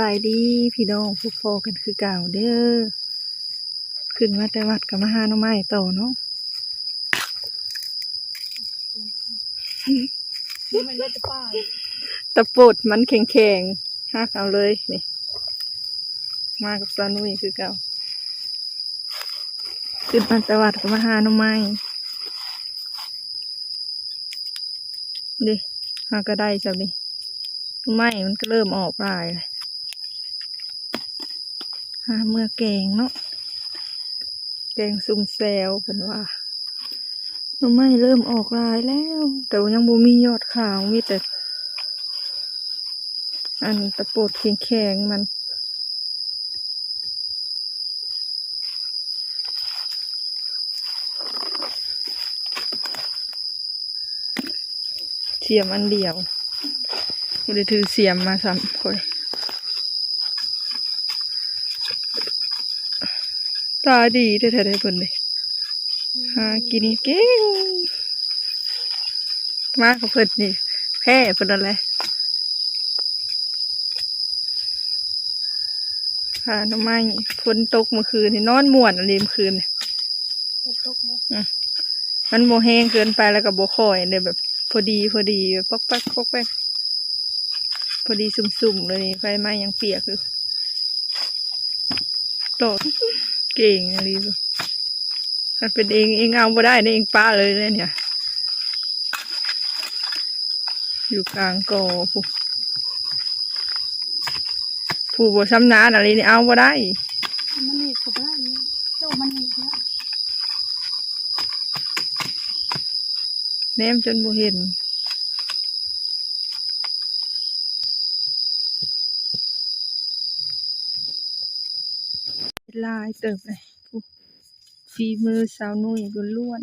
บายดีพี่น้องพบพอกันคือเก่าเด้อขึ้นมาแต่วัดกับมาหาน้องไม้โตเนาะมันก็จะป้ายตะปดมันแข็งแข็งหักเอาเลยนี่ มากับซานุยคือเก่าขึ้นมาแต่วัดกับมาหาน้องไม้ดิหาก็ได้จ้ะนี่หน้องไม้มันก็เริ่มออกลายเลย หาเมื่อแกงเนาะแกงซุ่มแซวเพิ่นว่าหน้อไม้เริ่มออกลายแล้ว แต่ว่ายังบ่มียอดขาวมีแต่ อันตะโปดแข็งๆมันเสียมอันเดียวกูได้ถือเสียมมาสามคน ตาดีแท้ๆได้เพิ่นเลยหากินเก่งมากกับเพิ่นนี่แพ้เพิ่นอะไรหาหน้ำไม้ฝนตกเมื่อคืนนี่นอนม่วนอะไรเมื่อคืนนี่จะตกไหมมันโมแห้งเกินไปแล้วก็โบคอยเนี่ยแบบ พอดีพอดีแบบป๊อกแป๊กป๊อกแป๊กพอดีสุ่มๆเลยไฟไหม้ยังเปียกอยู่โตด เก่งอะไรบ่ถ้าเป็นเองเองเอาไ่ได้นะเองป้าเลยเลยเนี่ย อยู่กลางกอผู้ผู้บช้ำนานอะไรนี่เอาไ่ได้ มันหนีบกับได้เนี่ยโจ้มันหนีบแล้วแนมจนบ่เห็น ลายเติบเลยฝีมือสาวนุ่ยล้วน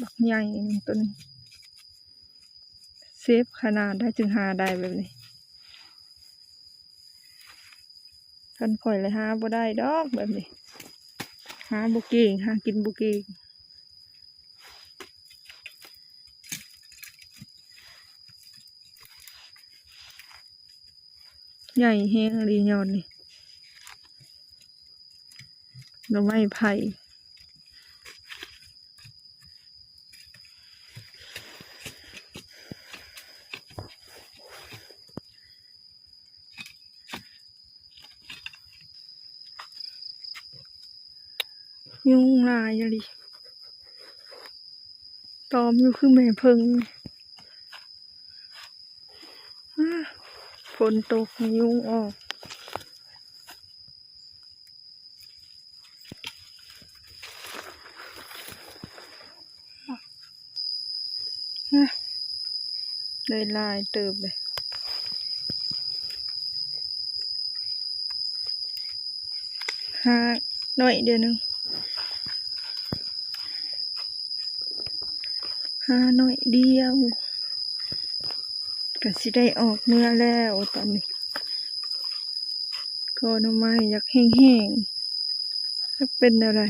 บักใหญ่นี่ต้นเซฟขนาดได้จึงหาได้แบบนี้ท่านข่อยเลยหาบ่ได้ดอกแบบนี้หาบุก่งหากินบุก่งใหญ่แห้งรียอนนี่ หน่อไม้ไผ่ยุงลายอะไรตอมอยู่คือแม่เพิงฝนตกยุงออก อะ เลยลายเติบเลยหาหน่อยเดียวหนึงหาหน่อยเดียวก็สิได้ออกเมื่อแล้วตอนนี้ก็น้ำไม้อยากแห้งๆถ้าเป็นอะไร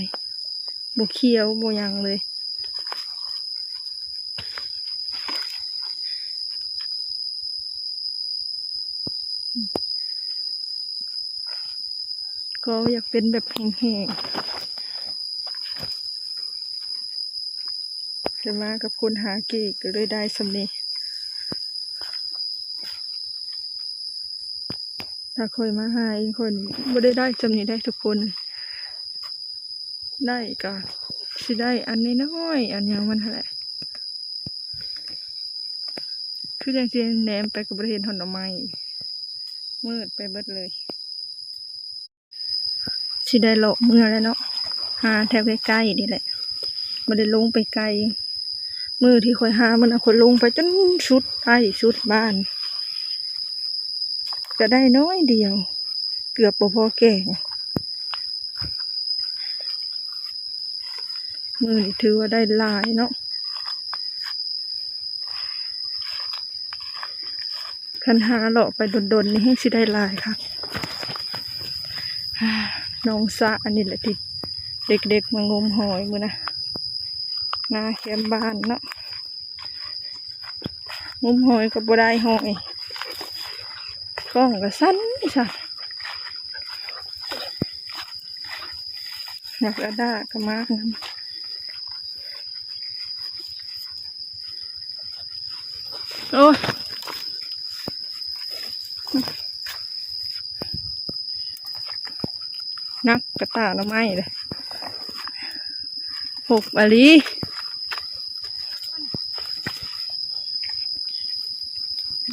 บเขียวบหยังเลย ก็อยากเป็นแบบแห้งๆจะมากับคนหากีก็เลยได้สำเนีถ้าคอยมาหาเองคนไม่ได้ได้จำนี้ได้ทุกคน ได้ก็สิได้อันนี้น้อยๆอันยังมันเท่าไหร่คืออย่างเช่นแหนมไปกับบริเวณถนนไม้ มืดไปเบิดเลยสิได้เลาะเมื่อแล้วเนาะหาแถวใกล้ๆนี่แหละไม่ได้ลงไปไกล มือที่คอยหามันเอาคนลงไปจนชุดใต้ชุดบ้าน ก็ได้น้อยเดียว เกือบพอแก่งมือนี่ถือว่าได้ลายเนาะ คันหาเลาะไปดนๆนี่ให้สิได้ลายค่ะน้องสะอันนี้แหละที่เด็กๆมางมหอยมือนะหนาแคมบ้านเนาะงมหอยกับบัได้หอยกล้องก็สั้นสั่นอยากระดาก็มากนะโอ้ นักกระตาละไม้เลยหกบาลี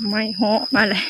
ไม่เหาะมาเลย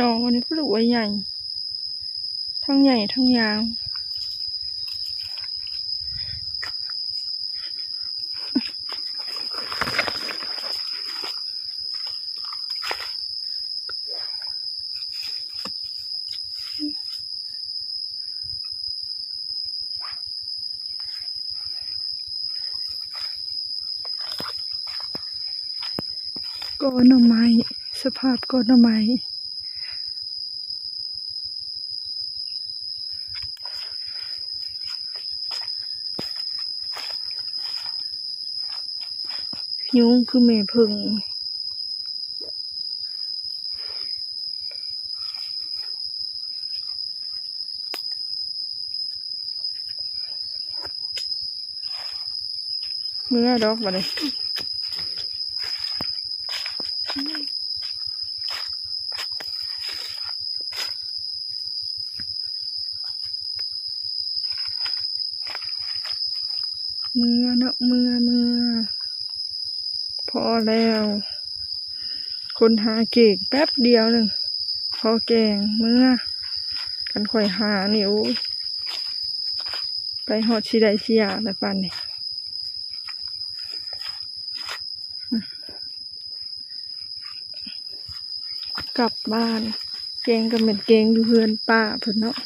น้องวันนี้ก็ลูกว่าใหญ่ ทั้งใหญ่ทั้งยาวก้อนหน่อไม้สภาพก้อนหน่อไม้ ยุงคือแม่พึ่งเมื่อดอกมาเลย เมื่อเนาะเมื่อเมื่อพอ แล้ว คนหาเก่งแป๊บเดียวหนึ่งพอแกงเมื่อกันค่อยหานี่โอ้ยไปหอดชิไดชิยาแล้วปันนี่กลับบ้าน เกงก็เหมือนเกงอยู่เพื่อนป้าเพิ่อนเนาะ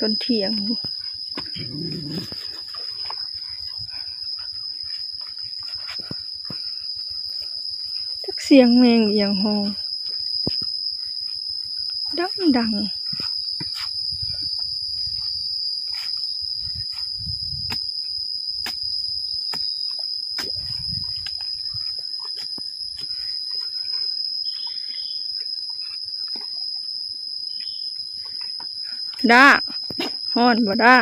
ตอนเที่ยง ทัก เสียงแมงอหย่างหองดังดังด้าฮอนบ่ด้า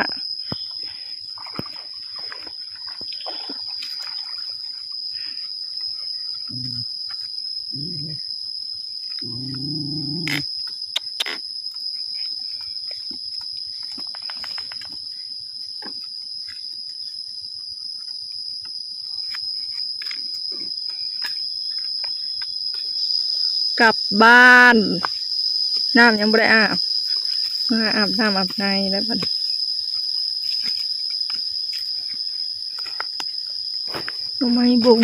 กลับบ้าน น้ำยังไม่ได้อาบมาอาบน้ำอาบในแล้วบัดนี้ทำไมบุง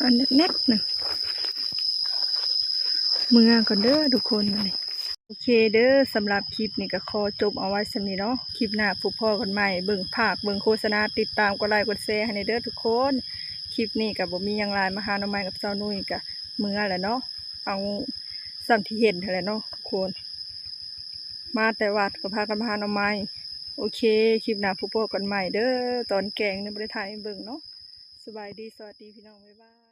อันแนบๆหนึ่งเมื่อก่อนเด้อทุกคนเลย โอเคเด้อสำหรับคลิปนี้ก็ขอจบเอาไว้สำนี้เนาะคลิปหน้าพบพ่อกันใหม่เบิ่งภาคเบิ่งโฆษณาติดตามกดไลค์กดแชร์ให้ในเด้อทุกคน คลิปนี้กับบ่มียังหลายมาหาน้องไม้กับเจ้านุ่ยกับเมื่อแหละเนาะเอาสัมที่เห็นแหละเนาะทุกคน มาแต่วัดก็พากันมาหาน้องไม้โอเคคลิปหน้าพบพ่อกันใหม่เด้อตอนแกงในบริถ่ายเบิ่งเนาะสบายดีสวัสดีพี่น้องบ๊ายบาย